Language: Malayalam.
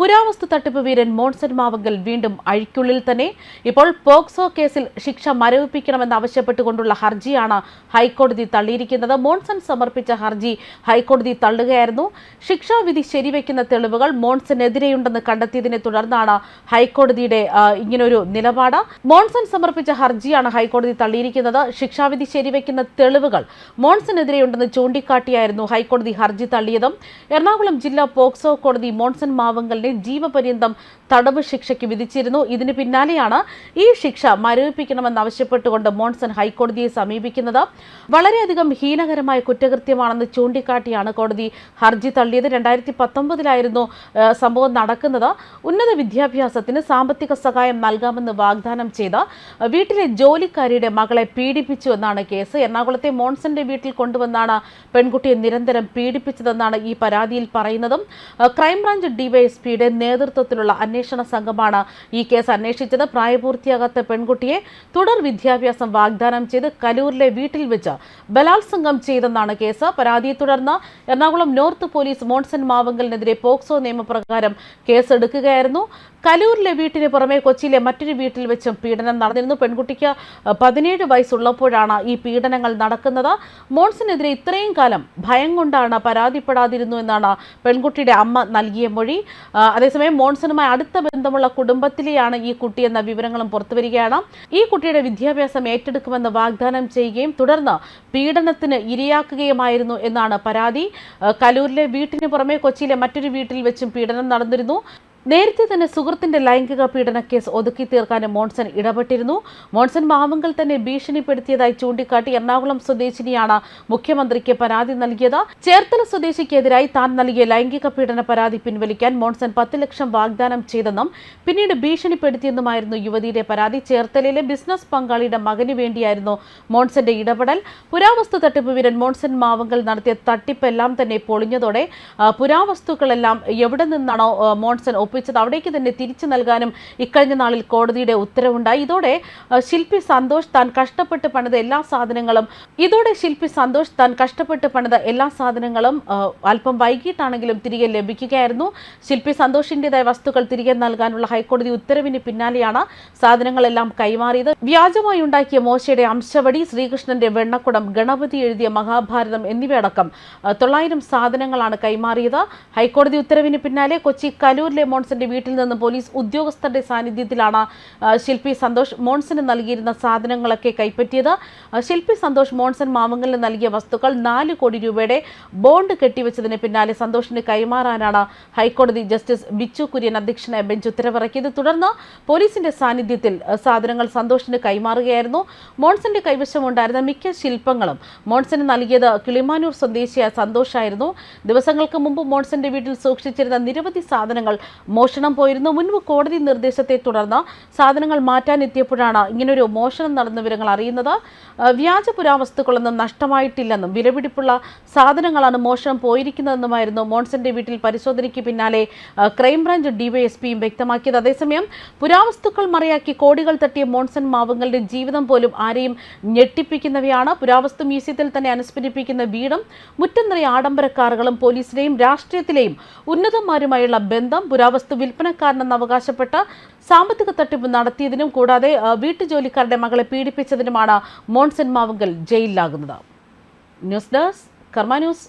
പുരാവസ്തു തട്ടിപ്പ് വീരൻ മോൺസൺ മാവങ്കൽ വീണ്ടും അഴിക്കുള്ളിൽ തന്നെ. ഇപ്പോൾ പോക്സോ കേസിൽ ശിക്ഷ മരവിപ്പിക്കണമെന്നാവശ്യപ്പെട്ടുകൊണ്ടുള്ള ഹർജിയാണ് ഹൈക്കോടതി തള്ളിയിരിക്കുന്നത്. മോൺസൺ സമർപ്പിച്ച ഹർജി ഹൈക്കോടതി തള്ളുകയായിരുന്നു. ശിക്ഷാവിധി ശരിവെക്കുന്ന തെളിവുകൾ മോൺസണെതിരെയുണ്ടെന്ന് കണ്ടെത്തിയതിനെ തുടർന്നാണ് ഹൈക്കോടതിയുടെ ഇങ്ങനൊരു നിലപാട്. മോൺസൺ സമർപ്പിച്ച ഹർജിയാണ് ഹൈക്കോടതി തള്ളിയിരിക്കുന്നത്. ശിക്ഷാവിധി ശരിവെക്കുന്ന തെളിവുകൾ മോൺസണെതിരെയുണ്ടെന്ന് ചൂണ്ടിക്കാട്ടിയായിരുന്നു ഹൈക്കോടതി ഹർജി തള്ളിയതും. എറണാകുളം ജില്ലാ പോക്സോ കോടതി മോൺസൺ മാവങ്കലിനെ ജീവപര്യന്തം തടവ് ശിക്ഷയ്ക്ക് വിധിച്ചിരുന്നു. ഇതിന് പിന്നാലെയാണ് ഈ ശിക്ഷ മരവിപ്പിക്കണമെന്നാവശ്യപ്പെട്ടുകൊണ്ട് മോൺസൺ ഹൈക്കോടതിയെ സമീപിക്കുന്നത്. വളരെയധികം ഹീനകരമായ കുറ്റകൃത്യമാണെന്ന് ചൂണ്ടിക്കാട്ടിയാണ് കോടതി ഹർജി തള്ളിയത്. രണ്ടായിരത്തി പത്തൊമ്പതിലായിരുന്നു സംഭവം നടക്കുന്നത്. ഉന്നത വിദ്യാഭ്യാസത്തിന് സാമ്പത്തിക സഹായം നൽകാമെന്ന് വാഗ്ദാനം ചെയ്ത വീട്ടിലെ ജോലിക്കാരിയുടെ മകളെ പീഡിപ്പിച്ചു എന്നാണ് കേസ്. എറണാകുളത്തെ മോൺസന്റെ വീട്ടിൽ കൊണ്ടുവന്നാണ് പെൺകുട്ടിയെ നിരന്തരം പീഡിപ്പിച്ചതെന്നാണ് ഈ പരാതിയിൽ പറയുന്നതും. ക്രൈംബ്രാഞ്ച് ക്രൈംബ്രാഞ്ച് ഡിവൈഎസ്പിയുടെ നേതൃത്വത്തിലുള്ള അന്വേഷണ സംഘമാണ് ഈ കേസ് അന്വേഷിച്ചത്. പ്രായപൂർത്തിയാകാത്ത പെൺകുട്ടിയെ തുടർ വിദ്യാഭ്യാസം വാഗ്ദാനം ചെയ്ത് കലൂരിലെ വീട്ടിൽ വെച്ച് ബലാത്സംഗം ചെയ്തെന്നാണ് കേസ്. പരാതിയെ തുടർന്ന് എറണാകുളം നോർത്ത് പോലീസ് മോൺസൺ മാവങ്കലിനെതിരെ പോക്സോ നിയമപ്രകാരം കേസെടുക്കുകയായിരുന്നു. കലൂരിലെ വീട്ടിന് പുറമെ കൊച്ചിയിലെ മറ്റൊരു വീട്ടിൽ വെച്ചും പീഡനം നടന്നിരുന്നു. പെൺകുട്ടിക്ക് പതിനേഴ് വയസ്സുള്ളപ്പോഴാണ് ഈ പീഡനങ്ങൾ നടക്കുന്നത്. മോൺസിനെതിരെ ഇത്രയും കാലം ഭയം കൊണ്ടാണ് പരാതിപ്പെടാതിരുന്നു എന്നാണ് പെൺകുട്ടിയുടെ അമ്മ നൽകിയ മൊഴി. അതേസമയം മോൺസണുമായി അടുത്ത ബന്ധമുള്ള കുടുംബത്തിലെയാണ് ഈ കുട്ടി എന്ന വിവരങ്ങളും പുറത്തുവരികയാണ്. ഈ കുട്ടിയുടെ വിദ്യാഭ്യാസം ഏറ്റെടുക്കുമെന്ന് വാഗ്ദാനം ചെയ്യുകയും തുടർന്ന് പീഡനത്തിന് ഇരയാക്കുകയുമായിരുന്നു എന്നാണ് പരാതി. കലൂരിലെ വീട്ടിന് പുറമെ കൊച്ചിയിലെ മറ്റൊരു വീട്ടിൽ വെച്ചും പീഡനം നടന്നിരുന്നു. നേരത്തെ തന്നെ സുഹൃത്തിന്റെ ലൈംഗിക പീഡന കേസ് ഒതുക്കി തീർക്കാനും മോൺസൺ ഇടപെട്ടിരുന്നു. മോൺസൺ മാമങ്കൽ തന്നെ ഭീഷണിപ്പെടുത്തിയതായി ചൂണ്ടിക്കാട്ടി എറണാകുളം സ്വദേശിനിയാണ് മുഖ്യമന്ത്രിക്ക് പരാതി നൽകിയത്. ചേർത്തല സ്വദേശിക്കെതിരായി താൻ നൽകിയ ലൈംഗിക പീഡന പരാതി പിൻവലിക്കാൻ മോൺസൺ പത്ത് ലക്ഷം വാഗ്ദാനം ചെയ്തെന്നും പിന്നീട് ഭീഷണിപ്പെടുത്തിയെന്നുമായിരുന്നു യുവതിയുടെ പരാതി. ചേർത്തലയിലെ ബിസിനസ് പങ്കാളിയുടെ മകന് വേണ്ടിയായിരുന്നു മോൺസന്റെ ഇടപെടൽ. പുരാവസ്തു തട്ടിപ്പ് വീരൻ മോൺസൺ മാവങ്കൽ നടത്തിയ തട്ടിപ്പെല്ലാം തന്നെ പൊളിഞ്ഞതോടെ പുരാവസ്തുക്കളെല്ലാം എവിടെ നിന്നാണോ മോൺസൺ ഒപ്പിച്ചത് അവിടേക്ക് തന്നെ തിരിച്ചു നൽകാനും ഇക്കഴിഞ്ഞ നാളിൽ കോടതിയുടെ ഉത്തരവുണ്ടായി. ഇതോടെ ശില്പി സന്തോഷ് താൻ കഷ്ടപ്പെട്ട് പണിത എല്ലാ സാധനങ്ങളും ഇതോടെ ശില്പി സന്തോഷ് താൻ കഷ്ടപ്പെട്ട് പണിത എല്ലാ സാധനങ്ങളും അല്പം വൈകിട്ടാണെങ്കിലും തിരികെ ലഭിക്കുകയായിരുന്നു. ശില്പി സന്തോഷിന്റേതായ വസ്തുക്കൾ തിരികെ നൽകാനുള്ള ഹൈക്കോടതി ഉത്തരവിന് പിന്നാലെയാണ് സാധനങ്ങളെല്ലാം കൈമാറിയത്. വ്യാജമായി ഉണ്ടാക്കിയ മോശയുടെ അംശവടി ശ്രീകൃഷ്ണന്റെ വെണ്ണക്കുടം ഗണപതി എഴുതിയ മഹാഭാരതം എന്നിവയടക്കം തൊള്ളായിരം സാധനങ്ങളാണ് കൈമാറിയത്. ഹൈക്കോടതി ഉത്തരവിന് പിന്നാലെ കൊച്ചി കലൂരിലെ മോൺസന്റെ വീട്ടിൽ നിന്ന് പോലീസ് ഉദ്യോഗസ്ഥരുടെ സാന്നിധ്യത്തിലാണ് ശില്പി സന്തോഷ് മോൺസന് നൽകിയിരുന്ന സാധനങ്ങളൊക്കെ കൈപ്പറ്റിയത്. ശില്പി സന്തോഷ് മോൺസൺ മാമംഗലിന് നൽകിയ വസ്തുക്കൾ നാല് കോടി രൂപയുടെ ബോണ്ട് കെട്ടിവെച്ചതിന് പിന്നാലെ സന്തോഷിന് കൈമാറാനാണ് ഹൈക്കോടതി ജസ്റ്റിസ് ബിച്ചു കുര്യൻ അധ്യക്ഷനായ ബെഞ്ച് ഉത്തരവിറക്കിയത്. തുടർന്ന് പോലീസിന്റെ സാന്നിധ്യത്തിൽ സാധനങ്ങൾ സന്തോഷിന് കൈമാറുകയായിരുന്നു. മോൺസന്റെ കൈവശമുണ്ടായിരുന്ന മിക്ക ശില്പങ്ങളും മോൺസന് നൽകിയത് കിളിമാനൂർ സ്വദേശിയായ സന്തോഷായിരുന്നു. ദിവസങ്ങൾക്ക് മുമ്പ് മോൺസന്റെ വീട്ടിൽ സൂക്ഷിച്ചിരുന്ന നിരവധി സാധനങ്ങൾ മോഷണം പോയിരുന്നു. മുൻപ് കോടതി നിർദ്ദേശത്തെ തുടർന്ന് സാധനങ്ങൾ മാറ്റാനെത്തിയപ്പോഴാണ് ഇങ്ങനൊരു മോഷണം നടന്ന വിവരങ്ങൾ അറിയുന്നത്. വ്യാജ പുരാവസ്തുക്കളൊന്നും നഷ്ടമായിട്ടില്ലെന്നും വിലപിടിപ്പുള്ള സാധനങ്ങളാണ് മോഷണം പോയിരിക്കുന്നതെന്നുമായിരുന്നു മോൺസന്റെ വീട്ടിൽ പരിശോധനയ്ക്ക് പിന്നാലെ ക്രൈംബ്രാഞ്ച് ഡിവൈഎസ്പിയും വ്യക്തമാക്കിയത്. അതേസമയം പുരാവസ്തുക്കൾ മറയാക്കി കോടികൾ തട്ടിയ മോൺസൺ മാവങ്ങളുടെ ജീവിതം പോലും ആരെയും ഞെട്ടിപ്പിക്കുന്നവയാണ്. പുരാവസ്തു മ്യൂസിയത്തിൽ തന്നെ അനുസ്മരിപ്പിക്കുന്ന വീടും മുറ്റം നിറയെ ആഡംബര കാറുകളും പോലീസിലെയും രാഷ്ട്രീയത്തിലെയും ഉന്നതന്മാരുമായുള്ള ബന്ധം പുരാവസ്തു വിൽപ്പനക്കാരനെന്ന് അവകാശപ്പെട്ട് സാമ്പത്തിക തട്ടിപ്പ് നടത്തിയതിനും കൂടാതെ വീട്ടുജോലിക്കാരുടെ മകളെ പീഡിപ്പിച്ചതിനുമാണ് Monson Mavunkal ജയിലിലാകുന്നത്. News desk Karma news.